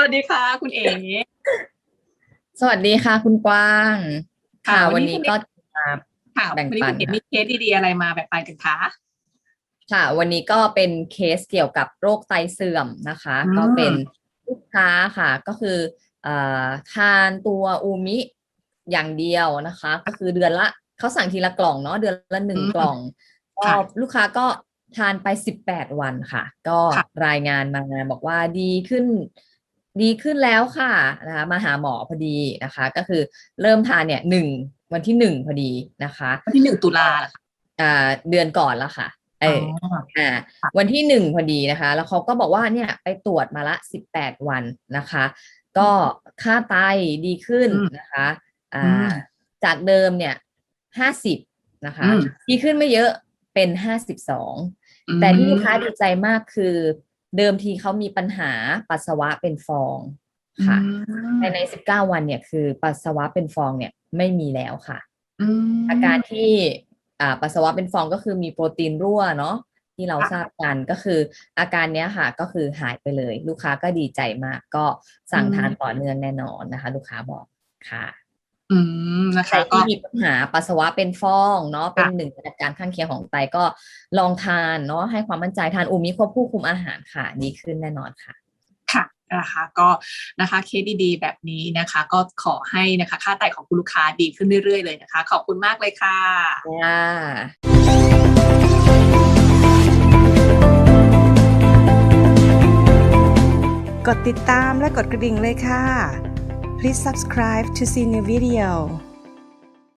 วัสดีค่ะ คุณเอ๋สวัสดีค่ะ คุณกว้าง ค่ะค่ะวัวันนนี้นี้คุณก็เอ๋มาค่ะแบ่งวันนี้ปัคุนณเอ๋ค่ะมีเคสดีๆอะไรมาแบ่งปันกันคะค่ะ วันนี้ก็เป็นเคสเกี่ยวกับโรคไตเสื่อมนะคะอืมก็เป็นลูกค้าค่ะ ก็คือเอ่อทานตัวอูมิอย่างเดียวนะคะ ก็คือเดือนละเขาสั่งทีละกล่องเนาะเดือนละหนึ่งกล่องก็ลูกค้าก็ทานไปสิบแปดวันค่ะ ก็รายงานมาบอกว่าดีขึ้น ดีขึ้นแล้วค่ะนะคะมาหาหมอพอดีนะคะ ก็คือเริ่มทานเนี่ยหนึ่งวันที่หนึ่งพอดีนะคะวันที่หนึ่งตุลาเหรอคะอ่าเดือนก่อนแล้วค่ะเอออ๋ออ่าค่ะวันที่หนึ่งพอดีนะคะ แล้วเขาก็บอกว่าเนี่ยไปตรวจมาละสิบแปดวันนะคะ ก็ค่าไตดีขึ้นนะคะอ่อืมาจากเดิมเนี่ยห้าสิบนะคะอืมดีขึ้นไม่เยอะเป็นห้าสิบสองแต่ที่ลูกค้าดีใจมากคือ เดิมทีเขามีปัญหาปัสสาวะเป็นฟองค่ะอืมภายในสิบเก้าวันเนี่ยคือปัสสาวะเป็นฟองเนี่ยไม่มีแล้วค่ะอืมอาการที่อ่าปัสสาวะเป็นฟองก็คือมีโปรตีนรั่วเนาะที่เราค่ะทราบกันก็คืออาการเนี้ยค่ะก็คือหายไปเลย ลูกค้าก็ดีใจมากก็สั่งทานต่อเนื่องแน่นอนนะคะ ลูกค้าบอกค่ะ อืม นะใครคะ ก็ที่มีปัญหาปัสสาวะเป็นฟองเนาะเป็นค่ะหนึ่งในอาการข้างเคียงของไตก็ลองทานเนาะให้ความมั่นใจทานอูมิควบคู่คุมอาหารค่ะดีขึ้นแน่นอนค่ะค่ะนะคะก็นะคะเคสดีๆ แบบนี้นะคะ ก็ขอให้นะคะค่าไตของคุณลูกค้าดีขึ้นเรื่อยๆเลยนะคะ ขอบคุณมากเลยค่ะค่ะกดติดตามและกดกระดิ่งเลยค่ะ Please subscribe to see new video